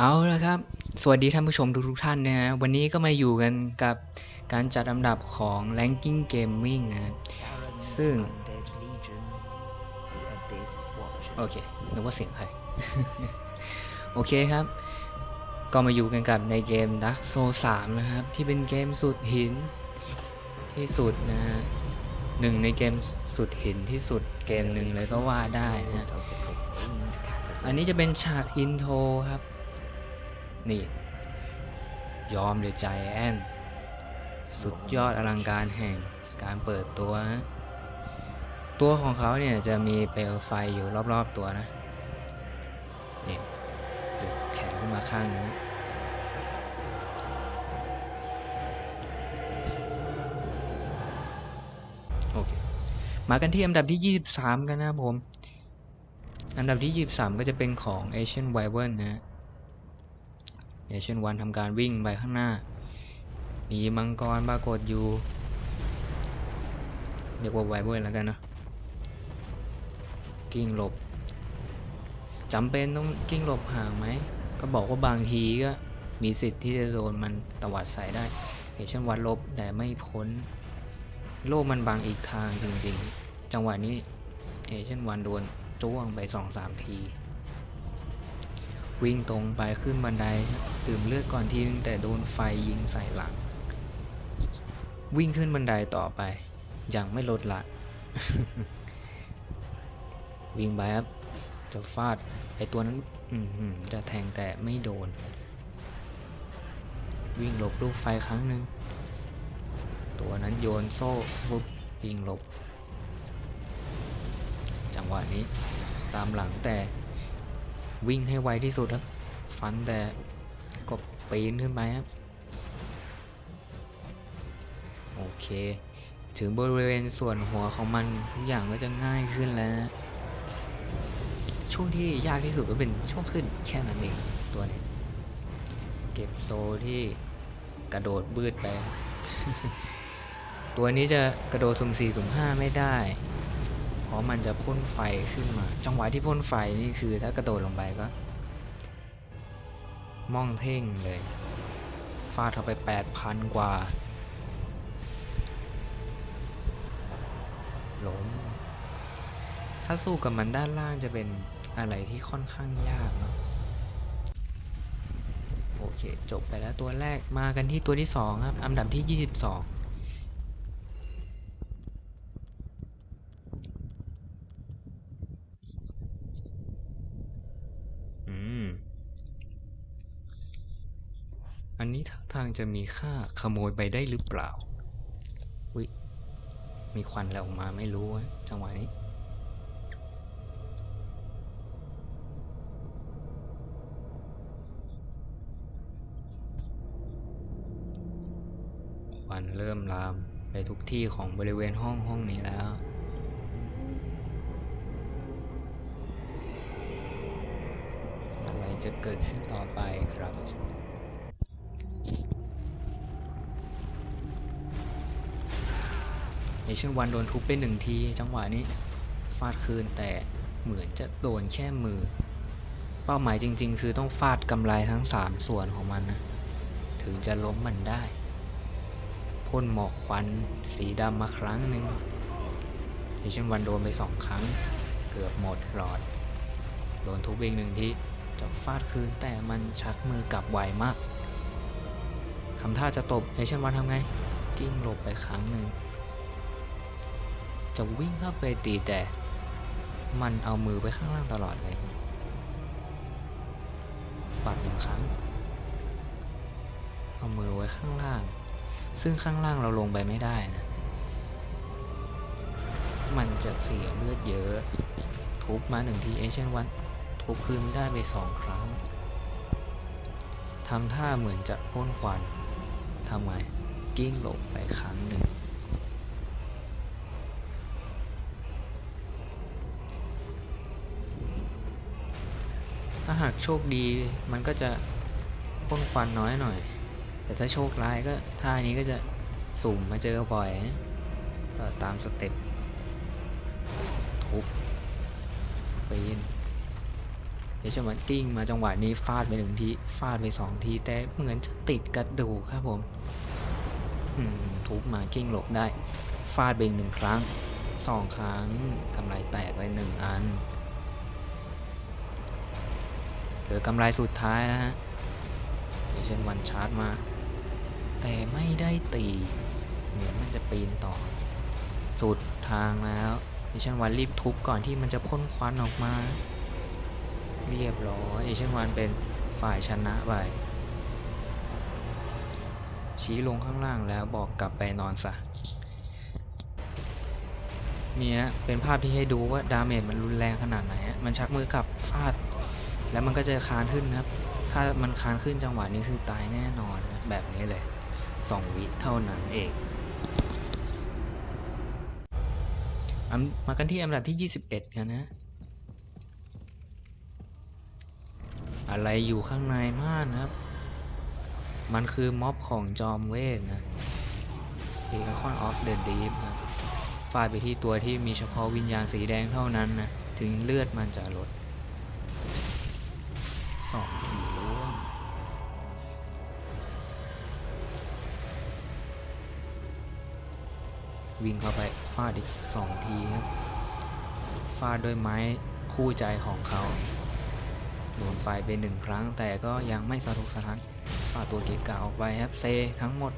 เอาละครับ สวัสดีท่านผู้ชมทุกๆท่านนะฮะ วันนี้ก็มาอยู่กันกับการจัดอันดับของ Ranking Gaming นะ ซึ่ง โอเค นึกว่าเสียงใคร โอเคครับ ก็มาอยู่กันกับในเกม Dark Souls 3 นะครับ ที่เป็นเกมสุดหินที่สุดนะฮะหนึ่งในเกมสุดหินที่สุดเกมหนึ่งเลยก็ว่าได้นะฮะอันนี้จะเป็นฉากอินโทรครับ นี่ ยอมเด e ใจแอนสุดยอดอลังการแห่งการเปิดตัวนะตัวของเขาเนี่ยจะมีเปลวไฟอยู่รอบๆตัวนะนี่ยกแขนขึ้นมาข้างนี้โอเค มากันที่อันดับที่ 23 กันนะผม อันดับที่ 23 ก็จะเป็นของ Asian Wyvern นะ ฮะ Asian One ทำการวิ่งไปข้างหน้า มีมังกรปรากฏอยู่ เรียกว่า Wyvern แล้วกันนะกิ้งหลบจำเป็นต้องกิ้งหลบห่างไหม ก็บอกว่าบางทีก็มีสิทธิ์ที่จะโดนมันตวัดใส่ได้ Asian One ลบแต่ไม่พ้น โลกมันบางอีกทางจริงๆ จังหวะนี้ Asian One โดนจ้วงไปสองสามที วิ่งตรงไปขึ้นบันไดดื่มเลือดก่อนทีนึงแต่โดนไฟยิงใส่หลัง วิ่งขึ้นบันไดต่อไป ยังไม่ลดละ วิ่งไปครับจะฟาดไอตัวนั้นจะแทงแต่ไม่โดน วิ่งหลบลูกไฟครั้งหนึ่งตัวนั้นโยนโซ่ปุ๊บวิ่งหลบ จังหวะนี้ตามหลังแต่ วิ่งให้ไวที่สุดครับ ฟันแต่ก็ปีนขึ้นไปครับ โอเค ถึงบริเวณส่วนหัวของมันทุกอย่างก็จะง่ายขึ้นแล้วนะ ช่วงที่ยากที่สุดก็เป็นช่วงขึ้นแค่นั้นเองตัวนี้ เก็บโซที่กระโดดบืดไป ตัวนี้จะกระโดดสุ่มสี่สุ่มห้าไม่ได้ เพราะมันจะพ่นไฟขึ้นมา จังหวะที่พ่นไฟนี่คือถ้ากระโดดลงไปก็ม่องเท่งเลยฟาดเข้าไป 8,000 กว่าล้มถ้าสู้กับมันด้านล่างจะเป็นอะไรที่ค่อนข้างยากเนาะโอเค จบไปแล้วตัวแรกมากันที่ตัวที่ 2 ครับ อันดับที่ 22 จะมีค่าขโมยไปได้หรือเปล่าอุ้ยมีควันอะไรออกมาไม่รู้อะจังหวะนี้ควันเริ่มลามไปทุกที่ของบริเวณห้องห้องนี้แล้วอะไรจะเกิดขึ้นต่อไปครับ เอเชียนวันโดนทุบไปหนึ่งที จังหวะนี้ฟาดคืนแต่เหมือนจะโดนแค่มือ เป้าหมายจริง ๆ คือต้องฟาดกำไรทั้งสามส่วนของมันนะ ถึงจะล้มมันได้พ่นหมอกควันสีดำมาครั้งหนึ่งเอเชียนวันโดนไปสองครั้ง เกือบหมดหลอด โดนทุบอีกหนึ่งทีจะฟาดคืนแต่มันชักมือกลับไวมากทำท่าจะตบเอเชียนวันทำไง กิ้งหลบไปครั้งหนึ่ง จะวิ่งเข้าไปตีแต่มันเอามือไปข้างล่างตลอดเลยปัดหนึ่งครั้ง เอามือไว้ข้างล่าง ซึ่งข้างล่างเราลงไปไม่ได้นะ มันจะเสียเลือดเยอะ ทุบมาหนึ่งทีเอเชียนวัน ทุบคืนได้ไปสองครั้ง ทำท่าเหมือนจะพ่นควัน ทำไง กิ้งหลบไปครั้งหนึ่ง ถ้าหากโชคดีมันก็จะพ่นควันน้อยหน่อย แต่ถ้าโชคร้ายก็ท่านี้ก็จะสุ่มมาเจอบ่อย ก็ตามสเต็ปทุบปีนเอเอเชียนวันกิ้งมาจังหวะนี้ฟาดไปหนึ่งทีฟาดไปสองที แต่เหมือนจะติดกระดูกครับผมทุบมากิ้งหลบได้ ฟาดไปอีกหนึ่งครั้งสองครั้งกำไรแตกไปหนึ่งอัน เหลือกำไรสุดท้ายนะฮะเอเชียนวันชาร์จมา แต่ไม่ได้ตีเหมือนมันจะปีนต่อ สุดทางแล้วเอเชียนวันรีบทุบก่อนที่มันจะพ่นควันออกมา เรียบร้อยเอเชียนวันเป็นฝ่ายชนะไปชี้ลงข้างล่างแล้วบอกกลับไปนอนซะเนี่ยเป็นภาพที่ให้ดูว่าดาเมจมันรุนแรงขนาดไหนอะมันชักมือกลับฟาด แล้วมันก็จะคานขึ้นนะครับ ถ้ามันคานขึ้นจังหวะนี้คือตายแน่นอนนะแบบนี้เลยสองวิเท่านั้นเองมากันที่อันดับที่ 21กันนะ อะไรอยู่ข้างในมากนะครับ มันคือม็อบของจอมเวทนะเอคอนออฟเดอะดีฟนะฟาดไปที่ตัวที่มีเฉพาะวิญญาณสีแดงเท่านั้นนะ ถึงเลือดมันจะลด สองทีร่วงวิ่งเข้าไปฟาดอีกสองทีครับฟาดด้วยไม้คู่ใจของเขาโดนไฟไปหนึ่งครั้ง แต่ก็ยังไม่สะทกสะท้านฟาดตัวเกะกะออกไปครับเซทั้งหมด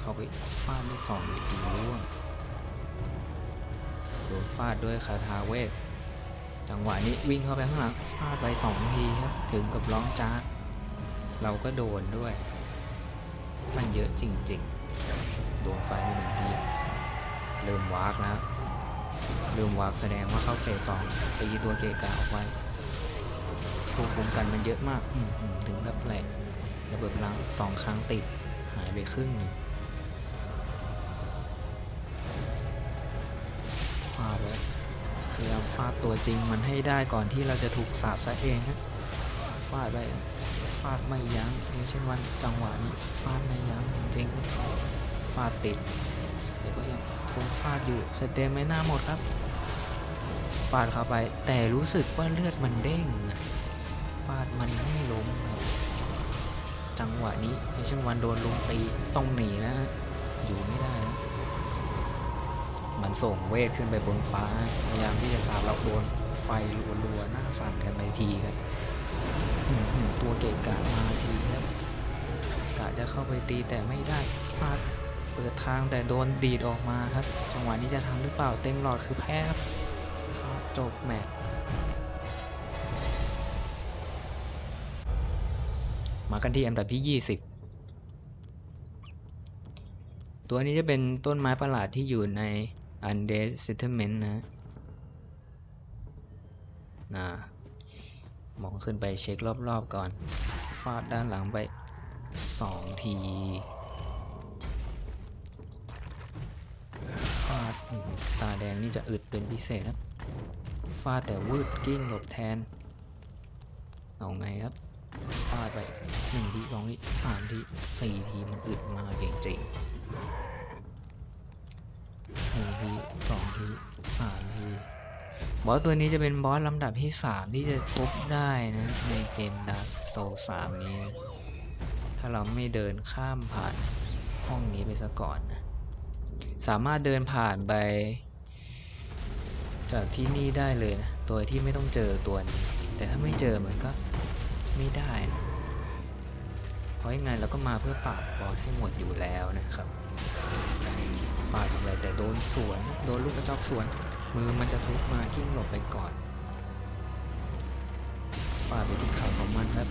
เขาไปฟาดด้สองทีร่วงโดนฟาดด้วยคาถาเวท จังหวะนี้วิ่งเข้าไปข้างหลังฟาดไปสองทีครับถึงกับร้องจ้าเราก็โดนด้วย มันเยอะจริงๆโดนไฟไปหนึ่งทีเริ่มวากแล้วเริ่มวากแสดงว่าเข้าเฟสสองตีตัวเกกะออกไปควบคุมกันมันเยอะมากมมถึงกับแหลกระเบิดพลังสองครั้งติดหายไปครึ่งหนึ่งฟาดไว้พ ยายามฟาดตัวจริงมันให้ได้ก่อนที่เราจะถูกสาบซะเองฮะฟาดไปฟาดไม่ยั้งอย่างเช่นวันจังหวะนี้ฟาดไม่ยั้งจริงฟาดติดแต่ก็ยังทนฟาดอยู่สเตมไม่น่าหมดครับฟาดเข้าไปแต่รู้สึกว่าเลือดมันเด้งนะฟาดมันไม่ล้มจังหวะนี้ในช่วงวันโดนลุมตีต้องหนีนะอยู่ไม่ได้นะ มันส่งเวทขึ้นไปบนฟ้า พยายามที่จะสาบเราโดนไฟรัวๆหน้าสั่นกันไปทีครับตัวเกะกะมาทีครับกะจะเข้าไปตีแต่ไม่ได้ฟาดเปิดทางแต่โดนดีดออกมาครับจังหวะนี้จะทันหรือเปล่าเต็มหลอดคือแพ้ครับครับจบแมตช์มากันที่อันดับที่ 20 ตัวนี้จะเป็นต้นไม้ประหลาดที่อยู่ใน Undead Settlement นะนะมองขึ้นไปเช็ครอบๆก่อน ฟาดด้านหลังไป2ทีฟาดตาแดงนี่จะอึดเป็นพิเศษครับฟาดแต่วืดกิ้งหลบแทน เอาไงครับ ฟาดไปหนึ่งทีสองทีสามทีสี่ทีมันอึดมาจริงๆ หนึ่งทีสองทีสามทีบอสตัวนี้จะเป็นบอสลำดับที่สามที่จะพบได้นะในเกมดาร์กโซสามนี้ ถ้าเราไม่เดินข้ามผ่านห้องนี้ไปซะก่อนนะสามารถเดินผ่านไป จากที่นี่ได้เลยนะโดยที่ไม่ต้องเจอตัวนี้ แต่ถ้าไม่เจอมันก็ไม่ได้นะเพราะยังไงเราก็มาเพื่อปราบบอสให้หมดอยู่แล้วนะครับ ปาดอะไรแต่โดนสวน โดนลูกกระจอกสวน มือมันจะทุบมากิ้งหลบไปก่อนปาดไปที่เข่าของมันครับ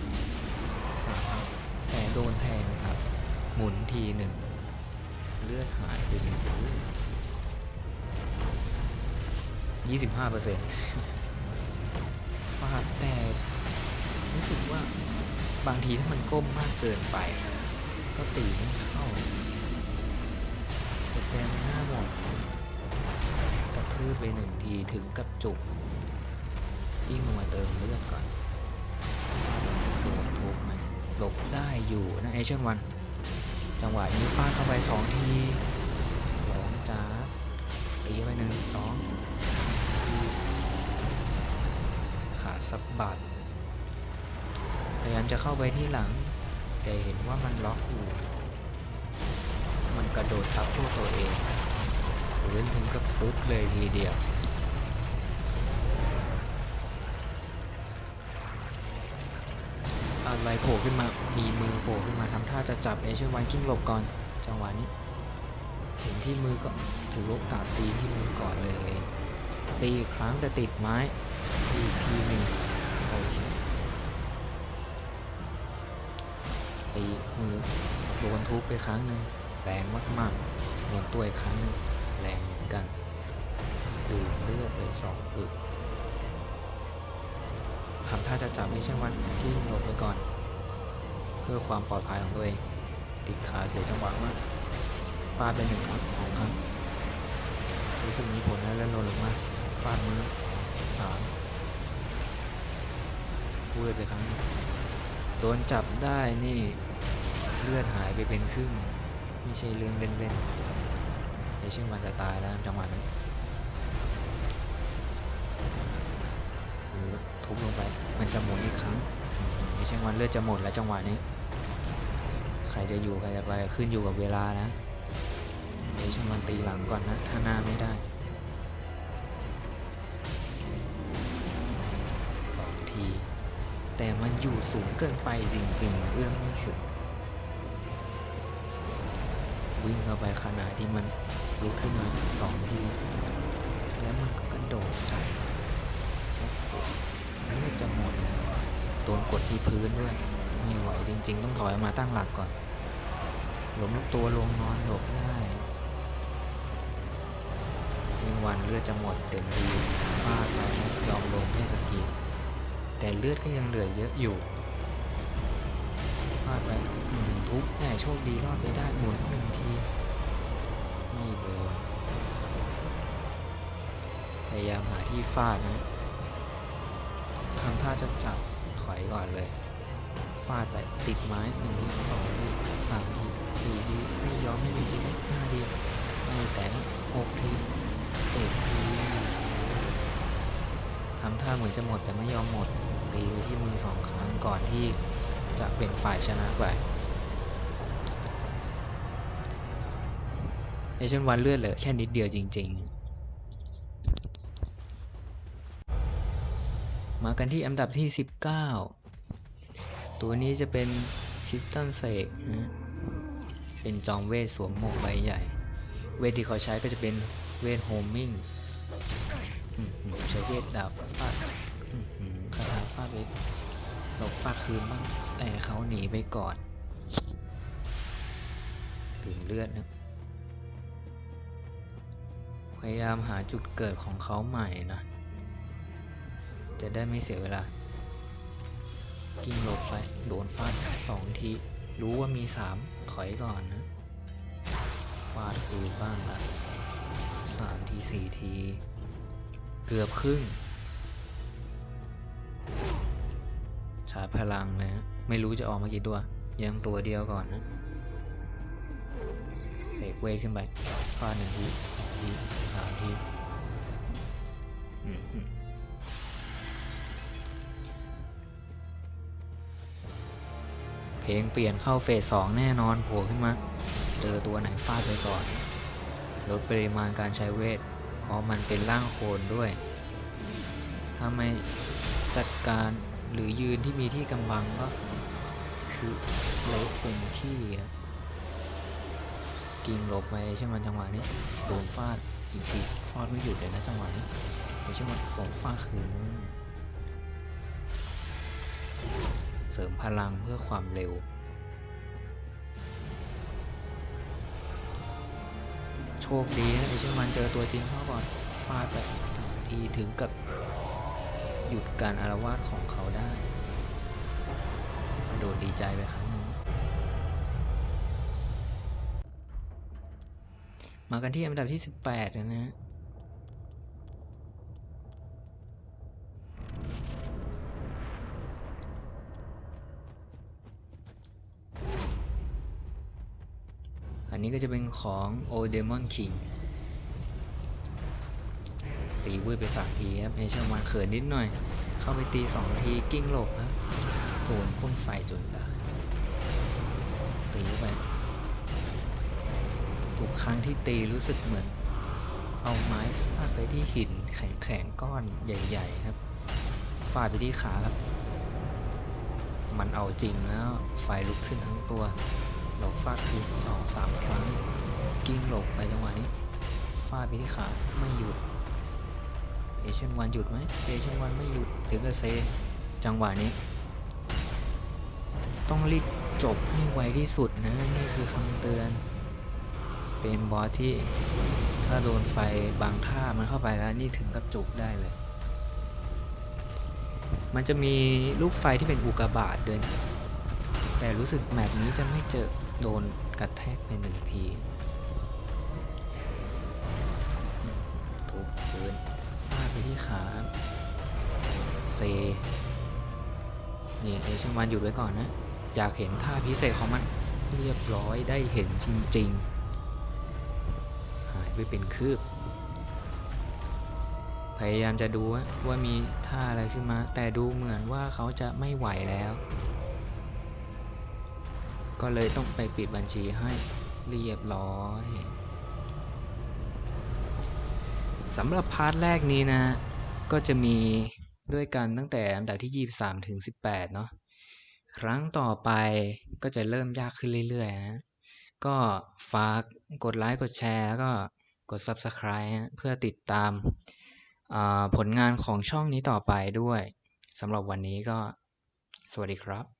สามแต่โดนแทงครับ หมุนทีหนึ่งเลือดหายไปหนึ่งยี่สิบห้าเปอร์เซ็นต์ฟาดแต่รู้สึกว่าบางทีถ้ามันก้มมากเกินไป ก็ตีไม่เแต่แกมันหน้าหมดกระทืบไปหนึ่งทีถึงกับจุกยิ่งลงมาเติมเลือดก่อนโดนทุบไหมหลบได้อยู่นะเอเชียนวัน จังหวะนี้ฟาดเข้าไปสองทีหลงจ้าตีไปหนึ่งสองขาสับบัดพยายามจะเข้าไปที่หลัง แต่เห็นว่ามันล็อกอยู่ มันกระโดดทับพวกตัวเองพื้นถึงกับซุดเลยทีเดียวอะไรโผล่ขึ้นมา มีมือโผล่ขึ้นมาทำท่าจะจับเอเชียวันกิ้งหลบก่อน จังหวะนี้เห็นที่มือก็ถือโอกาสตีที่มือก่อนเลย ตีอีกครั้งแต่ติดไม้ตีอีกทีหนึ่งโอเคตีมือโดนทุบไปครั้งหนึ่ง แรงมากๆโดนตัวอีกครั้งหนึ่งแรงเหมือนกันดื่เลือดไปสองอึกทำท่าจะจับไม่ใช่วันที่หลบไปก่อน เพื่อความปลอดภัยของตัวเองติดขาเสียจังหวะมากฟาดไปหนึ่งครั้งสองครั้งรู้สึกมีผลนะแล้วหล่นลงมาฟาดมือสามพูดไปครั้งโดนจับได้นี่เลือดหายไปเป็นครึ่ง ไม่ใช่เรื่องเล่นๆไม่ใช่มันจะตายแล้วจังหวะนั้หรือทุบลงไป มันจะหมุนอีกครั้งไม่ใช่วันเลือดจะหมดแล้วจังหวะนี้ ใครจะอยู่ใครจะไปขึ้นอยู่กับเวลานะ เดี๋ยวช่างมันตีหลังก่อนนะ ถ้าหน้าไม่ได้สองที แต่มันอยู่สูงเกินไปจริงๆ เอื้อมไม่ถึง วิ่งเข้าไปขนาดที่มันลุกขึ้นมาสองที แล้วมันก็กระโดดใส่เลือดจะหมดโดนกดที่พื้นด้วย ไม่ไหวจริง ๆ ต้องถอยออกมาตั้งหลักก่อนหล้มตัวลงนอนหลบได้จริงวันเลือดจะหมดเต็มทีฟาดไปยอมลงให้สักทีแต่เลือดก็ยังเหลือเยอะอยู่ฟาดไปทุบแน่โชคดีรอดไปได้หมุนหนึ่งที พยายามหาที่ฟาดนะทำท่าจะจับถอยก่อนเลย ฟาดไปติดไม้หนึ่งทีสองทีสามทีสี่ทีไม่ยอมให้จริงห้าทีไม่แต่หกทีเจ็ดทีทำท่าเหมือนจะหมดแต่ไม่ยอมหมดตีไปที่มือสองครั้งก่อนที่จะเป็นฝ่ายชนะไปเอเชนวันเลือดเหลือแค่นิดเดียวจริง ๆ มากันที่อันดับที่ 19 ตัวนี้จะเป็นคริสตันเซกนะเป็นจอมเวทสวมหมวกใบใหญ่ เวทที่เขาใช้ก็จะเป็นเวทโฮมมิ่งใช้เวทดาบฟาดคาถาฟาดเวทหลบฟาดคืนบ้างแต่เขาหนีไปก่อนถึงเลือดนะพยายามหาจุดเกิดของเขาใหม่นะ จะได้ไม่เสียเวลา กิ้งหลบไปโดนฟาดสองที รู้ว่ามีสามถอยก่อนนะฟาดคืนบ้างละสามทีสี่ที เกือบครึ่งชาร์จพลังนะ ไม่รู้จะออกมากี่ตัว ยังตัวเดียวก่อนนะเสกเวทขึ้นไปฟาดหนึ่งทีสองทีสามที เพลงเปลี่ยนเข้าเฟสสองแน่นอนโผล่ขึ้นมา เจอตัวไหนฟาดไปก่อน ลดปริมาณการใช้เวท เพราะมันเป็นร่างโคนด้วย ถ้าไม่จัดการหรือยืนที่มีที่กำบังก็คือเละเต็มที่กิงหลบไปใช่ไหมจังหวะนี้โดนฟาดอีกทีฟาดไม่หยุดเลยนะจังหวะนี้ไม่ใช่มันโดนฟาดคืน เสริมพลังเพื่อความเร็ว โชคดีนะไอเช่นมันเจอตัวจริงเขาก่อนฟาดไปสองทีถึงกับหยุดการอารวาสของเขาได้โดดดีใจไปครั้งนึงมากันที่อันดับที่ 18 นะฮะ นี้ก็จะเป็นของโอเดมอนคิงตีวืดไปสามทีครับเอเชอร์มันเขินนิดหน่อย เข้าไปตีสองทีกิ้งหลบครับโดนพ่นไฟจนได้ตีไปทุกครั้งที่ตีรู้สึกเหมือน เอาไม้ฟาดไปที่หินแข็งๆก้อนใหญ่ ๆ ครับฟาดไปที่ขาครับ มันเอาจริงแล้วไฟลุกขึ้นทั้งตัว หลบฟาดคืนสองสามครั้ง กิ้งหลบไปจังหวะนี้ ฟาดไปที่ขาไม่หยุดเอเชียนวันหยุดไหมเอเชียนวันไม่หยุดถึงกับเซจังหวะนี้ ต้องรีบจบให้ไวที่สุดนะ นี่คือคำเตือน เป็นบอสที่ถ้าโดนไฟบางท่ามันเข้าไปแล้วนี่ถึงกับจุกได้เลย มันจะมีลูกไฟที่เป็นอุกกาบาตเด้วยน แต่รู้สึกแมปนี้จะไม่เจอโดนกระแทกไปหนึ่งทีทุบพื้นฟาดไปที่ขาเซนี่เอชันวันหยุดไว้ก่อนนะ อยากเห็นท่าพิเศษของมันเรียบร้อยได้เห็นจริงๆ หายไปเป็นคืบ พยายามจะดูว่ามีท่าอะไรขึ้นมา แต่ดูเหมือนว่าเขาจะไม่ไหวแล้ว ก็เลยต้องไปปิดบัญชีให้เรียบร้อยสำหรับพาร์ทแรกนี้นะ ก็จะมีด้วยกันตั้งแต่อันดับที่ 23 ถึง 18 เนาะครั้งต่อไปก็จะเริ่มยากขึ้นเรื่อยๆนะก็ฝากกดไลค์กดแชร์แล้วก็กด Subscribe ฮะเพื่อติดตามผลงานของช่องนี้ต่อไปด้วยสำหรับวันนี้ก็สวัสดีครับ